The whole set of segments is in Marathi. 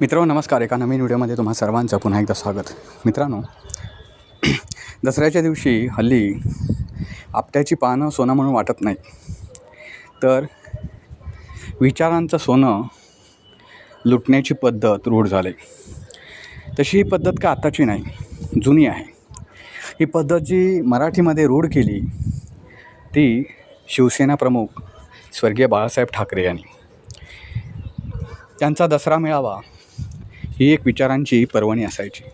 मित्रांनो नमस्कार. एका नवीन व्हिडिओमध्ये तुम्हा सर्वांचं पुन्हा एकदा स्वागत. मित्रांनो दसऱ्याच्या दिवशी हल्ली आपट्याची पानं सोनं म्हणून वाटत नाही. तर विचारांचं सोनं लुटण्याची पद्धत रूढ झाली. तशी ही पद्धत का आत्ताची नाही? जुनी आहे. ही पद्धत जी मराठीमध्ये रूढ केली ती शिवसेना प्रमुख स्वर्गीय बाळासाहेब ठाकरे यांनी. त्यांचा दसरा मेळावा ही एक विचारांची पर्वणी असायची.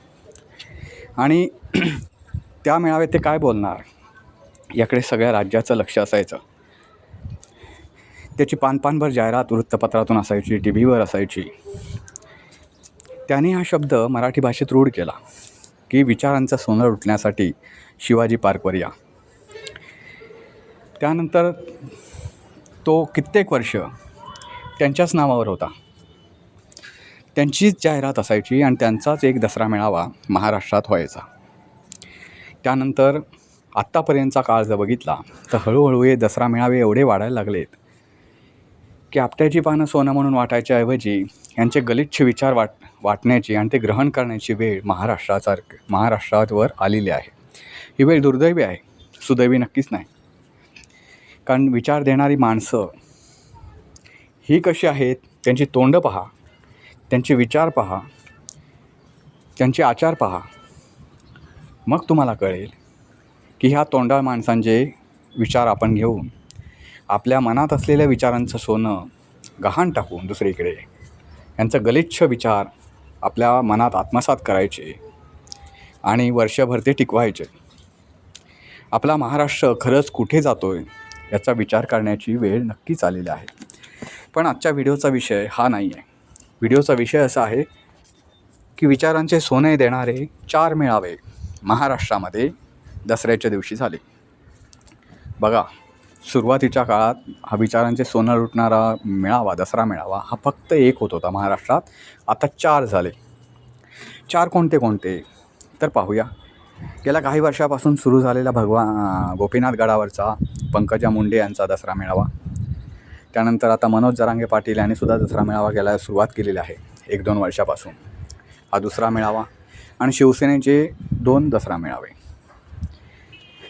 आणि त्या मेळाव्यात ते काय बोलणार? याकडे सगळ्या राज्याचं लक्ष असायचं. त्याची पानपानभर जाहिरात वृत्तपत्रातून असायची टी व्हीवर असायची. त्याने हा शब्द मराठी भाषेत रूढ केला की विचारांचा सोनं लुटण्यासाठी शिवाजी पार्कवर या. त्यानंतर तो कित्येक वर्ष त्यांच्याच नावावर होता. त्यांचीच जाहिरात असायची आणि त्यांचाच एक दसरा मेळावा महाराष्ट्रात व्हायचा. त्यानंतर आत्तापर्यंतचा काळ जर बघितला तर हळूहळू हे दसरा मेळावे एवढे वाढायला लागलेत की आपट्याची पानं सोनं म्हणून वाटायच्या ऐवजी यांचे गलिच्छ विचार वाट वाटण्याची आणि ते ग्रहण करण्याची वेळ महाराष्ट्रासारख महाराष्ट्रावर आलेली आहे. ही वेळ दुर्दैवी आहे. सुदैवी नक्कीच नाही. कारण विचार देणारी माणसं ही कशी आहेत त्यांची तोंड पहा. त्यांचे विचार पहा. त्यांचे आचार पहा. मग तुम्हाला कळेल की ह्या तोंडाळ माणसांचे विचार आपण घेऊन आपल्या मनात असलेल्या विचारांचं सोनं गहाण टाकून दुसरीकडे. यांचं गलिच्छ विचार आपल्या मनात आत्मसात करायचे आणि वर्षभर ते टिकवायचे. आपला महाराष्ट्र खरंच कुठे जातो आहे याचा विचार करण्याची वेळ नक्कीच आलेली आहे. पण आजच्या व्हिडिओचा विषय हा नाही आहे व्हिडिओचा विषय असा आहे की विचारांचे सोने देणारे चार मेळावे महाराष्ट्रामध्ये दसऱ्याच्या दिवशी झाले. बघा सुरुवातीच्या काळात हा विचारांचे सोनं लुटणारा मेळावा दसरा मेळावा हा फक्त एक होत होता महाराष्ट्रात. आता चार झाले. चार कोणते कोणते? तर पाहूया. गेल्या काही वर्षापासून सुरू झालेला भगवा गोपीनाथ गडावरचा पंकजा मुंडे यांचा दसरा मेळावा. त्यानंतर आता मनोज जरांगे पाटील यांनी सुद्धा दसरा मेळावा घ्यायला सुरुवात केलेली आहे एक दोन वर्षापासून. हा दुसरा मेळावा आणि शिवसेनेचे दोन दसरा मेळावे.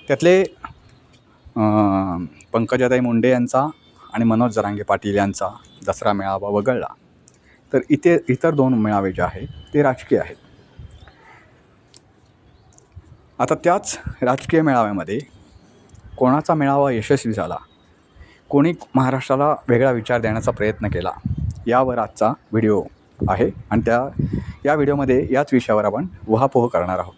त्यातले पंकजाताई मुंडे यांचा आणि मनोज जरांगे पाटील यांचा दसरा मेळावा वगळला. तर इथे इतर दोन मेळावे जे आहेत ते राजकीय आहेत. आता त्याच राजकीय मेळाव्यामध्ये कोणाचा मेळावा यशस्वी झाला? कोणी महाराष्ट्राला वेगळा विचार देण्याचा प्रयत्न केला यावर आजचा व्हिडिओ आहे. आणि त्या या व्हिडिओमध्ये याच विषयावर आपण वहापोह करणार आहोत.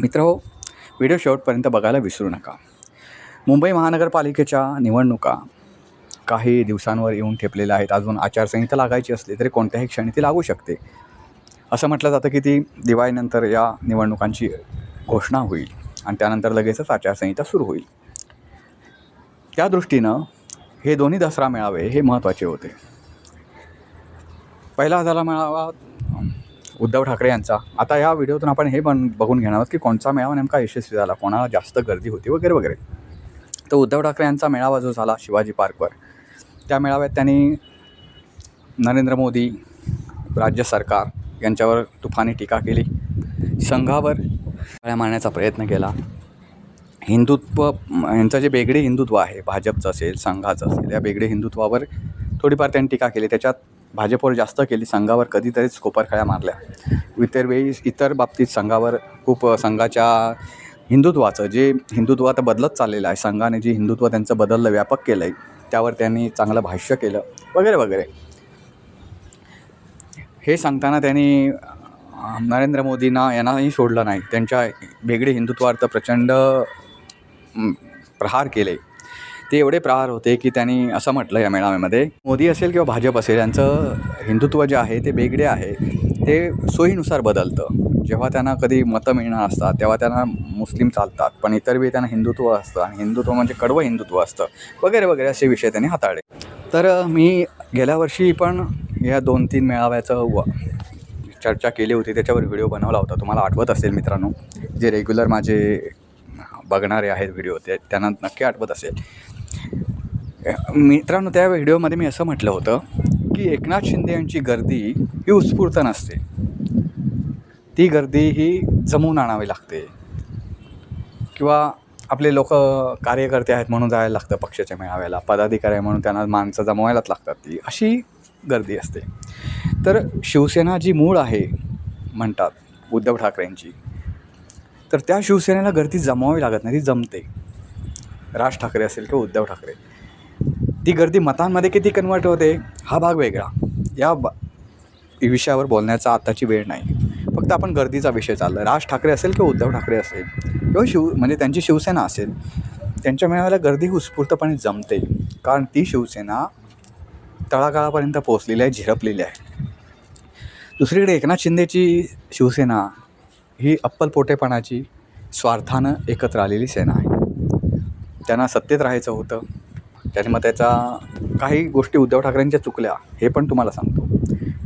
मित्र हो व्हिडिओ शेवटपर्यंत बघायला विसरू नका. मुंबई महानगरपालिकेच्या निवडणुका काही दिवसांवर येऊन ठेपलेल्या आहेत. अजून आचारसंहिता लागायची असली तरी कोणत्याही क्षणी ती लागू शकते. असं म्हटलं जातं की ती दिवाळीनंतर या निवडणुकांची घोषणा होईल आणि त्यानंतर लगेचच आचारसंहिता सुरू होईल. त्या दृष्टीनं हे दोन्ही दसरा मेळावे हे महत्त्वाचे होते. पहिला झाला मेळावा उद्धव ठाकरे यांचा. आता या व्हिडिओतून आपण हे पण बघून घेणार आहोत की कोणचा मेळावा नेमका यशस्वी झाला कोणाला जास्त गर्दी होती वगैरे वगैरे. तर उद्धव ठाकरे यांचा मेळावा जो झाला शिवाजी पार्कवर त्या मेळाव्यात त्यांनी नरेंद्र मोदी राज्य सरकार यांच्यावर तुफानी टीका केली. संघावर मारण्याचा प्रयत्न केला. हिंदुत्व यांचं जे वेगळे हिंदुत्व आहे भाजपचं असेल संघाचं असेल या वेगळे हिंदुत्वावर थोडीफार त्यांनी टीका केली. त्याच्यात भाजपवर जास्त केली. संघावर कधीतरीच कोपरखळ्या मारल्या. इतर वेळी इतर बाबतीत संघावर खूप संघाच्या हिंदुत्वाचं जे हिंदुत्व आता बदलत चाललेलं आहे संघाने जे हिंदुत्व त्यांचं बदललं व्यापक केलं आहे त्यावर त्यांनी चांगलं भाष्य केलं वगैरे वगैरे. हे सांगताना त्यांनी नरेंद्र मोदींना यांनाही सोडलं नाही. त्यांच्या वेगळे हिंदुत्वार्थ प्रचंड प्रहार केले. ते एवढे प्रहार होते की त्यांनी असं म्हटलं या मेळाव्यामध्ये मोदी असेल किंवा भाजप असेल यांचं हिंदुत्व जे आहे ते वेगळे आहे ते सोयीनुसार बदलतं. जेव्हा त्यांना कधी मतं मिळणार असतात तेव्हा त्यांना मुस्लिम चालतात पण इतर वेळी त्यांना हिंदुत्व असतं आणि हिंदुत्व म्हणजे कडवं हिंदुत्व असतं. वगैरे वगैरे असे विषय त्यांनी हाताळले. तर मी गेल्या वर्षी पण या दोन तीन मेळाव्याचं व चर्चा केली होती त्याच्यावर व्हिडिओ बनवला होता तुम्हाला आठवत असेल मित्रांनो. जे रेग्युलर माझे बघणारे आहेत व्हिडिओ ते त्यांना नक्की आठवत असेल. मित्रांनो त्या व्हिडिओमध्ये मी असं म्हटलं होतं की एकनाथ शिंदे यांची गर्दी ही उत्स्फूर्त नसते. ती गर्दी ही जमवून आणावी लागते. किंवा आपले लोक कार्यकर्ते आहेत म्हणून जायला लागतं पक्षाच्या मेळाव्याला पदाधिकारी आहे म्हणून त्यांना माणसं जमवायलाच लागतात. ती अशी गर्दी असते. तर शिवसेना जी मूळ आहे म्हणतात उद्धव ठाकरेंची तर त्या शिवसेनेला गर्दी जमावी लागत नाही ती जमते. राज ठाकरे असेल किंवा उद्धव ठाकरे. ती गर्दी मतांमध्ये किती कन्वर्ट होते हा भाग वेगळा. या बा विषयावर बोलण्याचा आत्ताची वेळ नाही. फक्त आपण गर्दीचा विषय चालला. राज ठाकरे असेल किंवा उद्धव ठाकरे असेल किंवा शिव म्हणजे त्यांची शिवसेना असेल त्यांच्या मेळाव्याला गर्दी उत्स्फूर्तपणे जमते. कारण ती शिवसेना तळागाळापर्यंत पोहोचलेली आहे झिरपलेली आहे. दुसरीकडे एकनाथ शिंदेची शिवसेना ही अप्पलपोटेपणाची स्वार्थानं एकत्र आलेली सेना आहे. त्यांना सत्तेत राहायचं होतं. त्याने मग त्याचा काही गोष्टी उद्धव ठाकरेंच्या चुकल्या हे पण तुम्हाला सांगतो.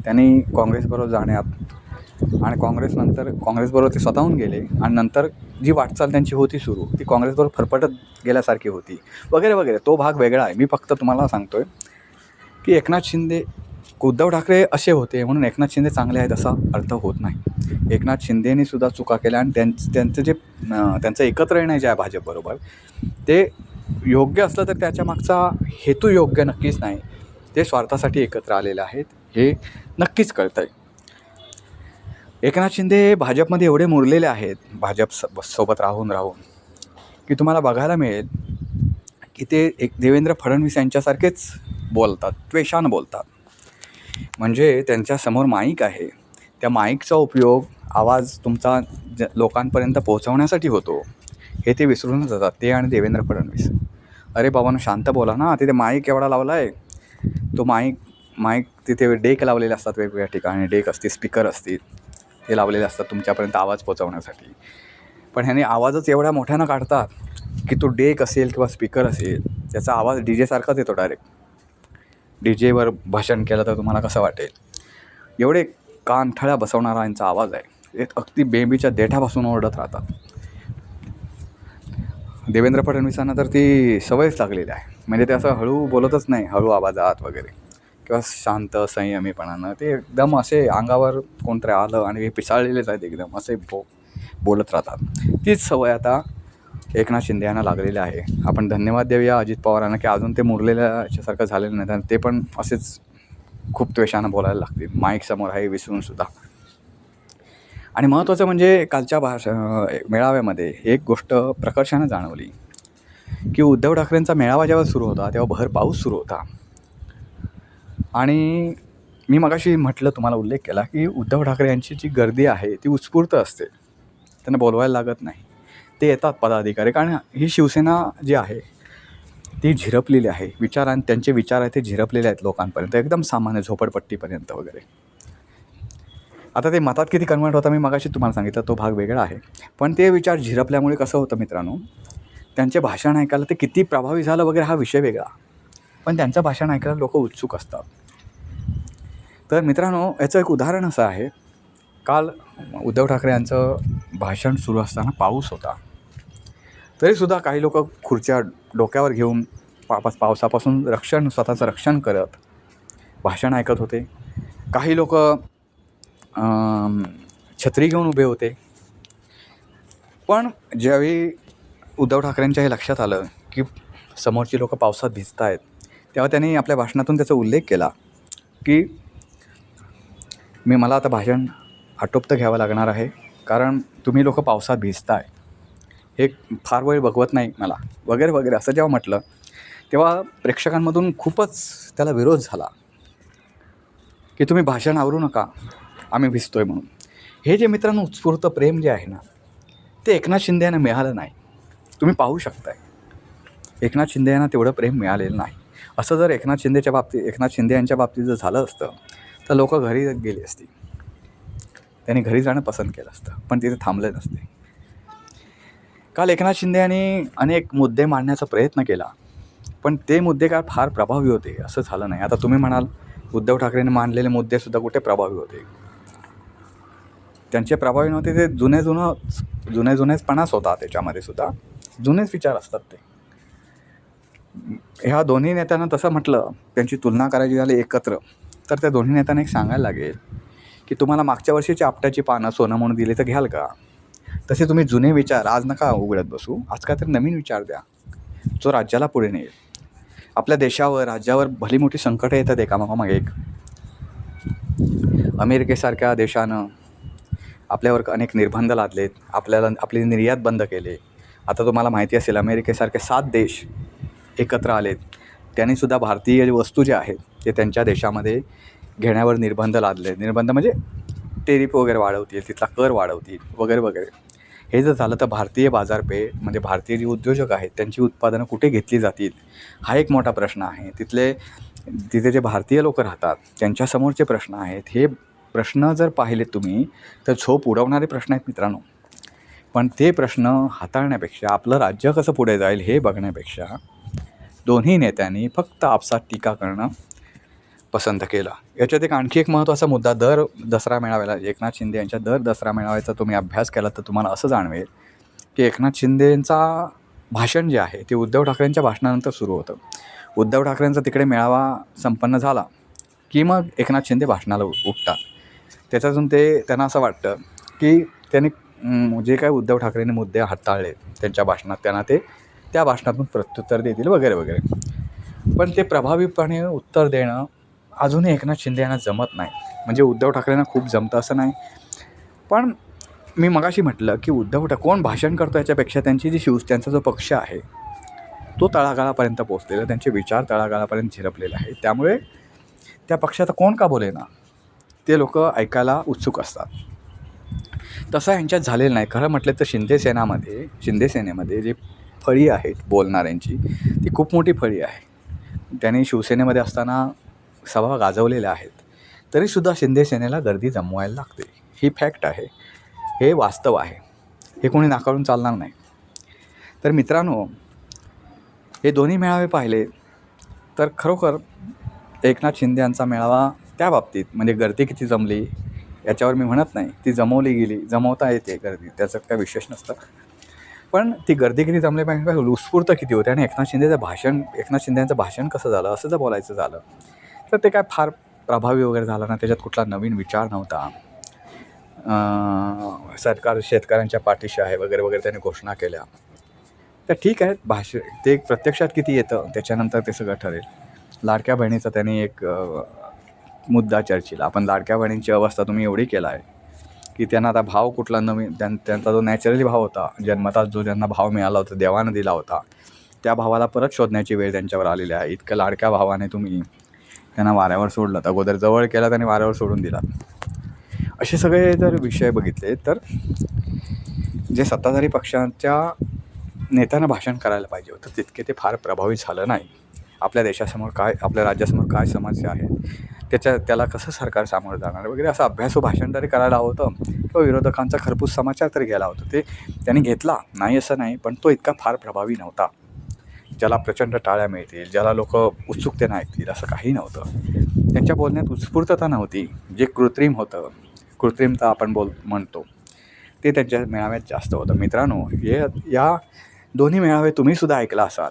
त्यांनी काँग्रेसबरोबर जाण्यात आणि काँग्रेसनंतर काँग्रेसबरोबर ते स्वतःहून गेले आणि नंतर जी वाटचाल त्यांची होती सुरू ती काँग्रेसबरोबर फरफटत गेल्यासारखी होती. वगैरे वगैरे तो भाग वेगळा आहे. मी फक्त तुम्हाला सांगतो आहे की एकनाथ शिंदे उद्धव ठाकरे असे होते म्हणून एकनाथ शिंदे चांगले आहेत असा अर्थ होत नाही. एकनाथ शिंदेनी सुद्धा चुका केल्या आणि त्यां त्यांचं जे त्यांचं एकत्र येणं जे आहे भाजपबरोबर ते योग्य असलं तर त्याच्या मागचा हेतू योग्य नक्कीच नाही. ते स्वार्थासाठी एकत्र आलेले आहेत हे नक्कीच कळतं आहे एकनाथ शिंदे हे भाजपमध्ये एवढे मुरलेले आहेत भाजप स सोबत राहून राहून की तुम्हाला बघायला मिळेल की ते एक देवेंद्र फडणवीस यांच्यासारखेच बोलतात त्वेषानं बोलतात. म्हणजे त्यांच्यासमोर माईक आहे. त्या माईकचा उपयोग आवाज तुमचा ज लोकांपर्यंत पोहोचवण्यासाठी होतो. हे ते विसरूनच जातात ते आणि देवेंद्र फडणवीस. अरे बाबांनो शांत बोला ना तिथे माईक एवढा लावला आहे तो माईक माईक तिथे डेक लावलेले असतात वेगवेगळ्या ठिकाणी डेक असतील स्पीकर असतील ते लावलेले असतात तुमच्यापर्यंत आवाज पोचवण्यासाठी पण ह्याने आवाजच एवढ्या मोठ्यानं काढतात की तो डेक असेल किंवा स्पीकर असेल त्याचा आवाज डी जेसारखाच येतो डायरेक्ट. डी जेवर भाषण केलं तर तुम्हाला कसं वाटेल? एवढे कानठळ्या बसवणारा यांचा आवाज आहे. एक अगदी बेबीच्या देठापासून ओरडत राहतात. देवेंद्र फडणवीसांना तर ती सवयच लागलेली आहे. म्हणजे ते असं हळू बोलतच नाही हळू आवाजात वगैरे. किंवा शांत संयमीपणानं ते एकदम असे अंगावर कोणतरी आलं आणि हे पिसाळलेलेच आहेत एकदम असे बो बोलत राहतात. तीच सवय आता एकनाथ शिंदे यांना लागलेले आहे. आपण धन्यवाद देऊया अजित पवारांना की अजून ते मुरलेल्याच्यासारखं झालेलं नाही. आणि ते पण असेच खूप त्वेषानं बोलायला लागतील. माईक समोर आहे विसरून सुद्धा. आणि महत्त्वाचं म्हणजे कालच्या भाषा मेळाव्यामध्ये एक गोष्ट प्रकर्षानं जाणवली की उद्धव ठाकरेंचा मेळावा जेव्हा सुरू होता तेव्हा भर पाऊस सुरू होता. आणि मी मगाशी म्हटलं तुम्हाला उल्लेख केला की उद्धव ठाकरे यांची जी गर्दी आहे ती उत्स्फूर्त असते. त्यांना बोलवायला लागत नाही. ते येतात पदाधिकारी. कारण ही शिवसेना जी आहे ती झिरपलेली आहे. विचारां त्यांचे विचार आहेत ते झिरपलेले आहेत लोकांपर्यंत. एकदम सामान्य झोपडपट्टीपर्यंत वगैरे. आता ते मतात किती कन्वर्ट होता मी मगाशी तुम्हाला सांगितलं तो भाग वेगळा आहे. पण ते विचार झिरपल्यामुळे कसं होतं मित्रांनो त्यांचे भाषण ऐकायला ते किती प्रभावी झालं वगैरे हा विषय वेगळा. पण त्यांचं भाषण ऐकायला लोक उत्सुक असतात. तर मित्रांनो याचं एक उदाहरण असं आहे. काल उद्धव ठाकरे यांचं भाषण सुरू असताना पाऊस होता. तरीसुद्धा काही लोक खुर्च्या डोक्यावर घेऊन पापास पावसापासून रक्षण स्वतःचं रक्षण करत भाषण ऐकत होते. काही लोक छत्री घेऊन उभे होते. पण ज्यावेळी उद्धव ठाकरेंच्या हे लक्षात आलं की समोरची लोकं पावसात भिजत आहेत तेव्हा त्यांनी आपल्या भाषणातून त्याचा उल्लेख केला की मी मला आता भाषण आटोपतं घ्यावं लागणार आहे कारण तुम्ही लोक पावसात भिजताय. हे फार वेळ बघवत नाही मला. वगैरे वगैरे असं जेव्हा म्हटलं तेव्हा प्रेक्षकांमधून खूपच त्याला विरोध झाला. की तुम्ही भाषण आवरू नका आम्ही भिजतोय म्हणून. हे जे मित्रांनो उत्स्फूर्त प्रेम जे आहे ना ते एकनाथ शिंदे यांना मिळालं नाही. तुम्ही पाहू शकताय. एकनाथ शिंदे यांना तेवढं प्रेम मिळालेलं नाही. असं जर एकनाथ शिंदेच्या बाबतीत एकनाथ शिंदे यांच्या बाबतीत जर झालं असतं तर लोक घरी गेली असती. त्यांनी घरी जाणं पसंत केलं असतं पण तिथे थांबले नसते. काल एकनाथ शिंदे यांनी अनेक मुद्दे मांडण्याचा प्रयत्न केला पण ते मुद्दे काय फार प्रभावी होते असं झालं नाही. आता तुम्ही म्हणाल उद्धव ठाकरेंनी मांडलेले मुद्देसुद्धा कुठे प्रभावी होते? त्यांचे प्रभावी नव्हते ते जुने जुनं जुने जुनेचपणाच होता त्याच्यामध्ये सुद्धा. जुनेच विचार असतात ते. ह्या दोन्ही नेत्यांना तसं म्हटलं त्यांची तुलना करायची झाली एकत्र तर त्या दोन्ही नेत्यांना एक सांगायला लागेल की तुम्हाला मागच्या वर्षीच्या आपट्याची पानं सोनं म्हणून दिली तर घ्याल का? तसे तुम्ही जुने विचार आज नका उघडत बसू. आज काय तर नवीन विचार द्या. जो राज्याला पुढे नेईल. आपल्या देशावर राज्यावर भली मोठी संकटं येतात एकामागोमाग एक. अमेरिकेसारख्या देशानं आपल्यावर अनेक निर्बंध लादलेत. आपल्याला आपली निर्यात बंद केले. आता तुम्हाला माहिती असेल अमेरिकेसारखे सात देश एकत्र आलेत. त्यांनीसुद्धा भारतीय वस्तू ज्या आहेत ते त्यांच्या देशामध्ये घेण्यावर निर्बंध लादले निर्बंध म्हणजे टेरिफ वगैरे वाढवतील तिथला कर वाढवतील वगैरे वगैरे. हे जर झालं तर भारतीय बाजारपेठ म्हणजे भारतीय जे उद्योजक आहेत त्यांची उत्पादनं कुठे घेतली जातील? हा एक मोठा प्रश्न आहे. तिथले तिथे जे भारतीय लोक राहतात त्यांच्यासमोरचे प्रश्न आहेत. हे प्रश्न जर पाहिले तुम्ही तर झोप उडवणारे प्रश्न आहेत मित्रांनो. पण ते प्रश्न हाताळण्यापेक्षा आपलं राज्य कसं पुढे जाईल हे बघण्यापेक्षा दोन्ही नेत्यांनी फक्त आपसात टीका करणं पसंत केलं. याच्यात एक आणखी एक महत्त्वाचा मुद्दा दर दसरा मेळाव्याला. एकनाथ शिंदे यांच्या दर दसरा मेळाव्याचा तुम्ही अभ्यास केला तर तुम्हाला असं जाणवेल की एकनाथ शिंदेंचा भाषण जे आहे ते उद्धव ठाकरेंच्या भाषणानंतर सुरू होतं. उद्धव ठाकरेंचा तिकडे मेळावा संपन्न झाला की मग एकनाथ शिंदे भाषणाला उ- उठतात. त्याच्यातून ते त्यांना असं वाटतं की त्यांनी जे काय उद्धव ठाकरेंनी मुद्दे हाताळले त्यांच्या भाषणात त्यांना ते त्या भाषणातून प्रत्युत्तर देतील वगैरे वगैरे. पण ते प्रभावीपणे उत्तर देणं अजूनही एकनाथ शिंदे यांना जमत नाही. म्हणजे उद्धव ठाकरेंना खूप जमतं असं नाही. पण मी मगाशी म्हटलं की उद्धव ठाकरे कोण भाषण करतो याच्यापेक्षा त्यांची जी शिव त्यांचा जो पक्ष आहे तो तळागाळापर्यंत पोचलेला त्यांचे विचार तळागाळापर्यंत झिरपलेले आहे त्यामुळे त्या पक्षात कोण का बोले ना ते लोक ऐकायला उत्सुक असतात. तसं यांच्यात झालेलं नाही. खरं म्हटलं तर शिंदे सेनामध्ये शिंदे सेनेमध्ये फळी आहेत बोलणाऱ्यांची ती खूप मोठी फळी आहे. त्यांनी शिवसेनेमध्ये असताना सभा गाजवलेल्या आहेत. तरीसुद्धा शिंदे सेनेला गर्दी जमवायला लागते. ही फॅक्ट आहे. हे वास्तव आहे. हे कोणी नाकारून चालणार नाही. तर मित्रांनो हे दोन्ही मेळावे पाहिले तर खरोखर एकनाथ शिंदे यांचा मेळावा त्या बाबतीत म्हणजे गर्दी किती जमली याच्यावर मी म्हणत नाही. ती जमवली गेली जमवता येते गर्दी त्याचं काय विशेष नसतं. पण ती गर्दी किती जमली पाहिजे उत्स्फूर्त किती होते आणि एकनाथ शिंदेचं भाषण एकनाथ शिंदेचं भाषण कसं झालं असं जर बोलायचं झालं तर ते काय फार प्रभावी वगैरे झालं ना त्याच्यात कुठला नवीन विचार नव्हता. सरकार शेतकऱ्यांच्या पाठीशी आहे वगैरे वगैरे त्यांनी घोषणा केल्या. तर ठीक आहे भाष ते प्रत्यक्षात किती येतं त्याच्यानंतर ते सगळं ठरेल. लाडक्या बहिणीचा त्यांनी एक मुद्दा चर्चेला. आपण लाडक्या बहिणींची अवस्था तुम्ही एवढी केला आहे की त्यांना आता भाव कुठला नवीन त्यां त्यांचा जो नॅचरली भाव होता जन्मताच जो ज्यांना भाव मिळाला होता देवानं दिला होता त्या भावाला परत शोधण्याची वेळ त्यांच्यावर आलेली आहे. इतक्या लाडक्या भावाने तुम्ही त्यांना वाऱ्यावर सोडलं. अगोदर जवळ केला त्यांनी वाऱ्यावर सोडून दिला. असे सगळे जर विषय बघितले तर जे सत्ताधारी पक्षांच्या नेत्यांना भाषण करायला पाहिजे होतं तितके ते फार प्रभावी झालं नाही. आपल्या देशासमोर काय आपल्या राज्यासमोर काय समस्या आहेत त्याच्या त्याला कसं सरकार सामोरं जाणार? वगैरे असं अभ्यासू भाषण तरी करायला होतं. किंवा विरोधकांचा खरपूस समाचार तरी घ्यायला होतं. ते त्यांनी घेतला. नाही असं नाही पण तो इतका फार प्रभावी नव्हता. ज्याला प्रचंड टाळ्या मिळतील ज्याला लोक उत्सुकतेनं ऐकतील असं काही नव्हतं. त्यांच्या बोलण्यात उत्स्फूर्तता नव्हती. जे कृत्रिम होतं कृत्रिमता आपण बोल म्हणतो ते त्यांच्या मेळाव्यात जास्त होतं. मित्रांनो हे या दोन्ही मेळावे तुम्हीसुद्धा ऐकला असाल.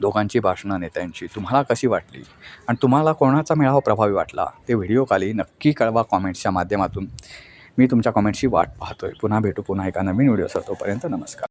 दोघांची भाषणं नेत्यांची तुम्हाला कशी वाटली? आणि तुम्हाला कोणाचा मेळावा प्रभावी वाटला? ते व्हिडिओ खाली नक्की कळवा कॉमेंट्सच्या माध्यमातून. मी तुमच्या कॉमेंटची वाट पाहतोय. पुन्हा भेटू पुन्हा एका नवीन व्हिडिओसह. तोपर्यंत नमस्कार.